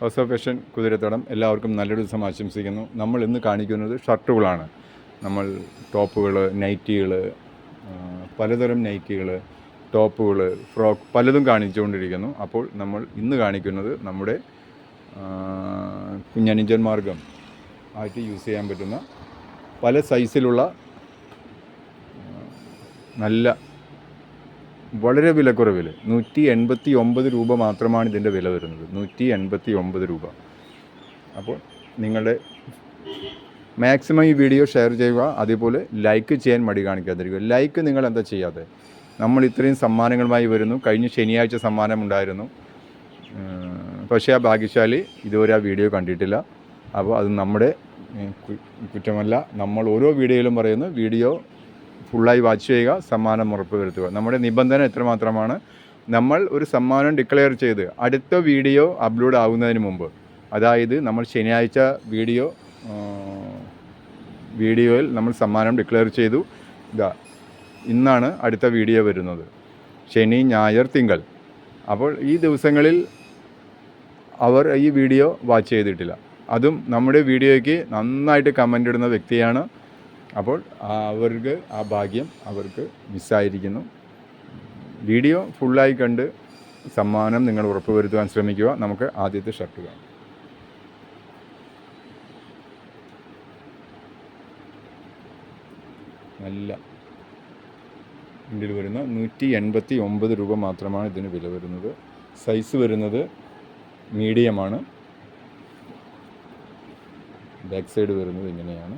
House of fashion കുതിരത്തോടം എല്ലാവർക്കും നല്ലൊരു ദിവസം ആശംസിക്കുന്നു. നമ്മൾ ഇന്ന് കാണിക്കുന്നത് ഷർട്ടുകളാണ്. നമ്മൾ ടോപ്പുകൾ നൈറ്റികൾ പലതരം നൈറ്റികൾ ടോപ്പുകൾ ഫ്രോക്ക് പലതും കാണിച്ചുകൊണ്ടിരിക്കുന്നു. അപ്പോൾ നമ്മൾ ഇന്ന് കാണിക്കുന്നത് നമ്മുടെ ആ, കുഞ്ഞനുജന്മാർഗം ആയിട്ട് യൂസ് ചെയ്യാൻ പറ്റുന്ന പല സൈസിലുള്ള നല്ല വളരെ വിലക്കുറവിൽ നൂറ്റി എൺപത്തി ഒമ്പത് രൂപ മാത്രമാണ് ഇതിന്റെ വില വരുന്നത്. നൂറ്റി എൺപത്തി ഒമ്പത് രൂപ. അപ്പോൾ നിങ്ങളുടെ മാക്സിമം ഈ വീഡിയോ ഷെയർ ചെയ്യുക. അതേപോലെ ലൈക്ക് ചെയ്യാൻ മടി കാണിക്കാതിരിക്കുക. ലൈക്ക് നിങ്ങൾ എന്താ ചെയ്യാതെ നമ്മൾ ഇത്രയും സമ്മാനങ്ങളുമായി വരുന്നു. കഴിഞ്ഞ ശനിയാഴ്ച സമ്മാനം ഉണ്ടായിരുന്നു. പക്ഷേ ആ ഭാഗ്യശാലി ഇതുവരെ ആ വീഡിയോ കണ്ടിട്ടില്ല. അപ്പോൾ അത് നമ്മുടെ കുറ്റമല്ല. നമ്മൾ ഓരോ വീഡിയോയിലും പറയുന്നു വീഡിയോ ഫുള്ളായി വാച്ച് ചെയ്യുക സമ്മാനം ഉറപ്പ് വരുത്തുക നമ്മുടെ നിബന്ധന എത്രമാത്രമാണ്? നമ്മൾ ഒരു സമ്മാനം ഡിക്ലെയർ ചെയ്ത് അടുത്ത വീഡിയോ അപ്ലോഡ് ആവുന്നതിന് മുമ്പ് അതായത് നമ്മൾ ശനിയാഴ്ച വീഡിയോ വീഡിയോയിൽ നമ്മൾ സമ്മാനം ഡിക്ലെയർ ചെയ്തു. ഇതാ ഇന്നാണ് അടുത്ത വീഡിയോ വരുന്നത്. ശനി ഞായർ തിങ്കൾ. അപ്പോൾ ഈ ദിവസങ്ങളിൽ അവർ ഈ വീഡിയോ വാച്ച് ചെയ്തിട്ടില്ല. അതും നമ്മുടെ വീഡിയോയ്ക്ക് നന്നായിട്ട് കമന്റ് ഇടുന്ന വ്യക്തിയാണ് അപ്പോൾ അവർക്ക് ആ ഭാഗ്യം അവർക്ക് മിസ്സായിരിക്കുന്നു. വീഡിയോ ഫുള്ളായി കണ്ട് സമ്മാനം നിങ്ങൾ ഉറപ്പുവരുത്തുവാൻ ശ്രമിക്കുക. നമുക്ക് ആദ്യത്തെ ഷർട്ട് കാണാം. നല്ല ഇതിൽ വരുന്ന നൂറ്റി എൺപത്തി ഒമ്പത് രൂപ മാത്രമാണ് ഇതിന് വില വരുന്നത്. സൈസ് വരുന്നത് മീഡിയമാണ്. ബാക്ക് സൈഡ് വരുന്നത് ഇങ്ങനെയാണ്.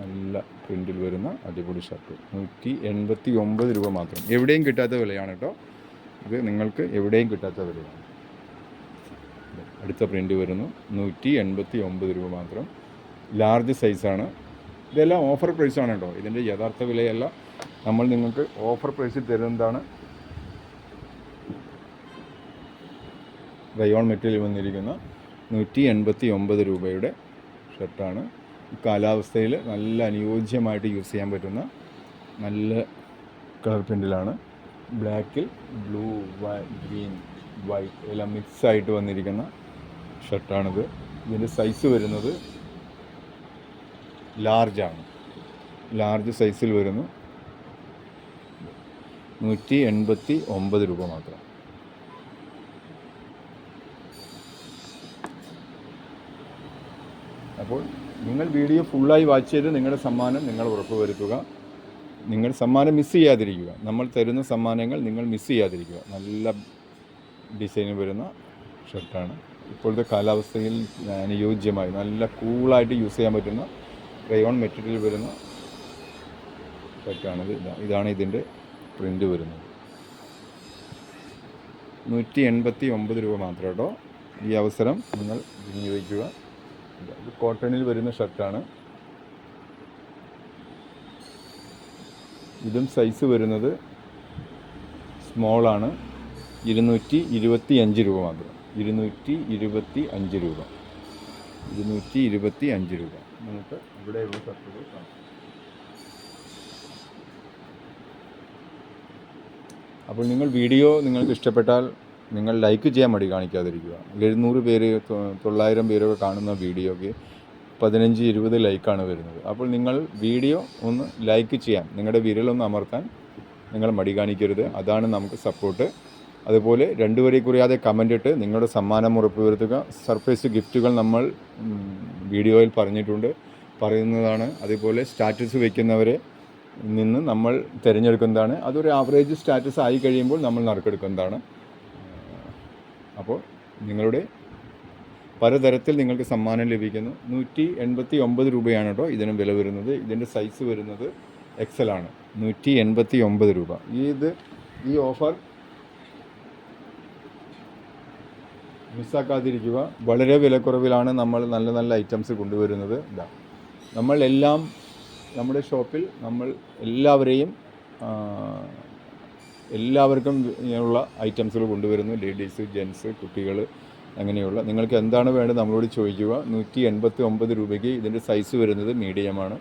നല്ല പ്രിന്റിൽ വരുന്ന അടിപൊളി ഷർട്ട് നൂറ്റി എൺപത്തി ഒമ്പത് രൂപ മാത്രം. എവിടെയും കിട്ടാത്ത വിലയാണ് കേട്ടോ ഇത് നിങ്ങൾക്ക് എവിടെയും കിട്ടാത്ത വിലയാണ്. അടുത്ത പ്രിന്റ് വരുന്നു. നൂറ്റി എൺപത്തി ഒമ്പത് രൂപ മാത്രം. ലാർജ് സൈസാണ് ഇതെല്ലാം ഓഫർ പ്രൈസാണ് കേട്ടോ ഇതിന്റെ യഥാർത്ഥ വിലയല്ല. നമ്മൾ നിങ്ങൾക്ക് ഓഫർ പ്രൈസിൽ തരുന്നതാണ്. റയോൺ മെറ്റീരിയൽ വന്നിരിക്കുന്ന നൂറ്റി എൺപത്തി ഒമ്പത് രൂപയുടെ ഷർട്ടാണ് കാലാവസ്ഥയിൽ നല്ല അനുയോജ്യമായിട്ട് യൂസ് ചെയ്യാൻ പറ്റുന്ന നല്ല കളർ പ്രിന്റിലാണ് ബ്ലാക്കിൽ ബ്ലൂ ഗ്രീൻ വൈറ്റ് എല്ലാം മിക്സ് ആയിട്ട് വന്നിരിക്കുന്ന ഷർട്ടാണിത്. ഇതിന്റെ സൈസ് വരുന്നത് ലാർജാണ്. ലാർജ് സൈസിൽ വരുന്നു. നൂറ്റി എൺപത്തി ഒമ്പത് രൂപ മാത്രം. അപ്പോൾ നിങ്ങൾ വീഡിയോ ഫുള്ളായി വാച്ച് ചെയ്ത് നിങ്ങളുടെ സമ്മാനം നിങ്ങൾ ഉറപ്പുവരുത്തുക. നിങ്ങൾ സമ്മാനം മിസ് ചെയ്യാതിരിക്കുക. നമ്മൾ തരുന്ന സമ്മാനങ്ങൾ നിങ്ങൾ മിസ് ചെയ്യാതിരിക്കുക. നല്ല ഡിസൈനിൽ വരുന്ന ഷർട്ടാണ് ഇപ്പോഴത്തെ കാലാവസ്ഥയിൽ അനുയോജ്യമായി നല്ല കൂളായിട്ട് യൂസ് ചെയ്യാൻ പറ്റുന്ന റയോൺ മെറ്റീരിയൽ വരുന്ന ഷർട്ടാണിത് ഇതാണ് ഇതിന്റെ പ്രിന്റ് വരുന്നത്. നൂറ്റി എൺപത്തി ഒമ്പത് രൂപ മാത്രം കേട്ടോ. ഈ അവസരം നിങ്ങൾ വിനിയോഗിക്കുക. ഇതാ, കോട്ടണിൽ വരുന്ന ഷർട്ടാണ്. ഇതും സൈസ് വരുന്നത് സ്മോളാണ് ഇരുന്നൂറ്റി ഇരുപത്തി അഞ്ച് രൂപ മാത്രം. ഇരുന്നൂറ്റി ഇരുപത്തി അഞ്ച് രൂപ. ഇരുന്നൂറ്റി ഇരുപത്തി അഞ്ച് രൂപ. നമുക്ക് ഇവിടെ ഇവിടെയുള്ള ഷർട്ടുകൾ കാണാം. അപ്പോൾ നിങ്ങൾ വീഡിയോ നിങ്ങൾക്ക് ഇഷ്ടപ്പെട്ടാൽ നിങ്ങൾ ലൈക്ക് ചെയ്യാൻ മടി കാണിക്കാതിരിക്കുക. എഴുന്നൂറ് പേര് തൊള്ളായിരം പേരൊക്കെ കാണുന്ന വീഡിയോയ്ക്ക് പതിനഞ്ച് ഇരുപത് ലൈക്കാണ് വരുന്നത്. അപ്പോൾ നിങ്ങൾ വീഡിയോ ഒന്ന് ലൈക്ക് ചെയ്യാൻ നിങ്ങളുടെ വിരലൊന്ന് അമർത്താൻ നിങ്ങൾ മടി കാണിക്കരുത്. അതാണ് നമുക്ക് സപ്പോർട്ട് അതുപോലെ രണ്ടുപേരെ കുറിയാതെ കമന്റ് ഇട്ട് നിങ്ങളുടെ സമ്മാനം ഉറപ്പുവരുത്തുക. സർപ്രൈസ് ഗിഫ്റ്റുകൾ നമ്മൾ വീഡിയോയിൽ പറഞ്ഞിട്ടുണ്ട്. പറയുന്നതാണ്. അതുപോലെ സ്റ്റാറ്റസ് വയ്ക്കുന്നവരെ നിന്ന് നമ്മൾ തിരഞ്ഞെടുക്കുന്നതാണ്. അതൊരു ആവറേജ് സ്റ്റാറ്റസ് ആയി കഴിയുമ്പോൾ നമ്മൾ നറുക്കെടുക്കുന്നതാണ്. അപ്പോൾ നിങ്ങളുടെ പലതരത്തിൽ നിങ്ങൾക്ക് സമ്മാനം ലഭിക്കുന്നു. നൂറ്റി എൺപത്തി ഒമ്പത് രൂപയാണ് കേട്ടോ ഇതിന് വില വരുന്നത്. ഇതിന്റെ സൈസ് വരുന്നത് എക്സൽ ആണ്. നൂറ്റി എൺപത്തി ഒമ്പത് രൂപ ഇത് ഈ ഓഫർ മിസ്സാക്കാതിരിക്കുക വളരെ വിലക്കുറവിലാണ് നമ്മൾ നല്ല നല്ല ഐറ്റംസ് കൊണ്ടുവരുന്നത്. ഇതാ നമ്മൾ എല്ലാം നമ്മുടെ ഷോപ്പിൽ നമ്മൾ എല്ലാവരെയും എല്ലാവർക്കും ഉള്ള ഐറ്റംസുകൾ കൊണ്ടുവരുന്നു. ലേഡീസ് ജെൻസ് കുട്ടികൾ അങ്ങനെയുള്ള. നിങ്ങൾക്ക് എന്താണ് വേണ്ടത് നമ്മളോട് ചോദിക്കുക. നൂറ്റി എൺപത്തി ഒമ്പത് രൂപയ്ക്ക് ഇതിന്റെ സൈസ് വരുന്നത് മീഡിയമാണ്.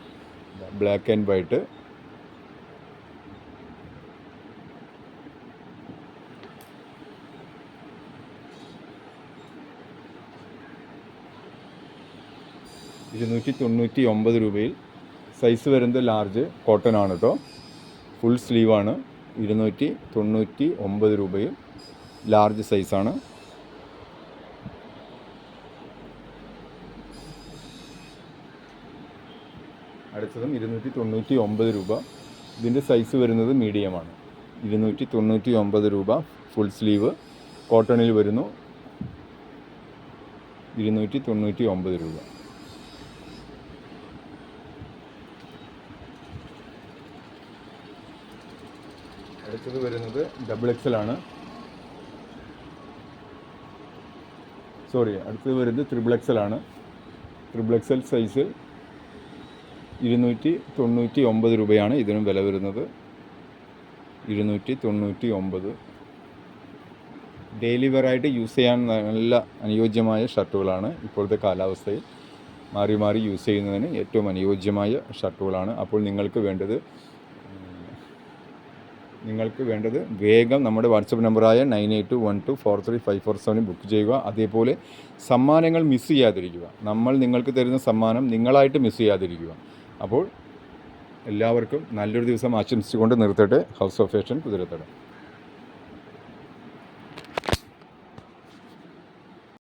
Black and white. ഇരുന്നൂറ്റി തൊണ്ണൂറ്റി ഒമ്പത് രൂപയിൽ സൈസ് വരുന്നത് ലാർജ് കോട്ടൺ ആണ് കേട്ടോ. ഫുൾ സ്ലീവാണ്. ഇരുന്നൂറ്റി തൊണ്ണൂറ്റി ഒമ്പത് രൂപയും ലാർജ് സൈസാണ്. അടുത്തതും ഇരുന്നൂറ്റി തൊണ്ണൂറ്റി ഒമ്പത് രൂപ. ഇതിന്റെ സൈസ് വരുന്നത് മീഡിയമാണ്. ഇരുന്നൂറ്റി തൊണ്ണൂറ്റി ഒമ്പത് രൂപ ഫുൾ സ്ലീവ്. കോട്ടണിൽ വരുന്നു. ഇരുന്നൂറ്റി തൊണ്ണൂറ്റി ഒമ്പത് രൂപ. അടുത്തത് വരുന്നത് ഡബിൾ എക്സൽ ആണ്. സോറി അടുത്തത് വരുന്നത് ത്രിബിൾ എക്സൽ ആണ്. ത്രിബിൾ എക്സൽ സൈസ് ഇരുന്നൂറ്റി തൊണ്ണൂറ്റി ഒമ്പത് രൂപയാണ് ഇതിനും വില വരുന്നത്. ഇരുന്നൂറ്റി തൊണ്ണൂറ്റി ഒമ്പത്. ഡെയിലി വെയറായിട്ട് യൂസ് ചെയ്യാൻ നല്ല അനുയോജ്യമായ ഷർട്ടുകളാണ് ഇപ്പോഴത്തെ കാലാവസ്ഥയിൽ. മാറി മാറി യൂസ് ചെയ്യുന്നതിന് ഏറ്റവും അനുയോജ്യമായ ഷർട്ടുകളാണ്. അപ്പോൾ നിങ്ങൾക്ക് വേണ്ടത് നിങ്ങൾക്ക് വേണ്ടത് വേഗം നമ്മുടെ വാട്സപ്പ് നമ്പറായ nine eight one two four three five four സെവനിൽ ബുക്ക് ചെയ്യുക. അതേപോലെ സമ്മാനങ്ങൾ മിസ് ചെയ്യാതിരിക്കുക. നമ്മൾ നിങ്ങൾക്ക് തരുന്ന സമ്മാനം നിങ്ങളായിട്ട് മിസ് ചെയ്യാതിരിക്കുക. അപ്പോൾ എല്ലാവർക്കും നല്ലൊരു ദിവസം ആശംസിച്ചുകൊണ്ട് നിർത്തട്ടെ. House of fashion Kuthirathadam.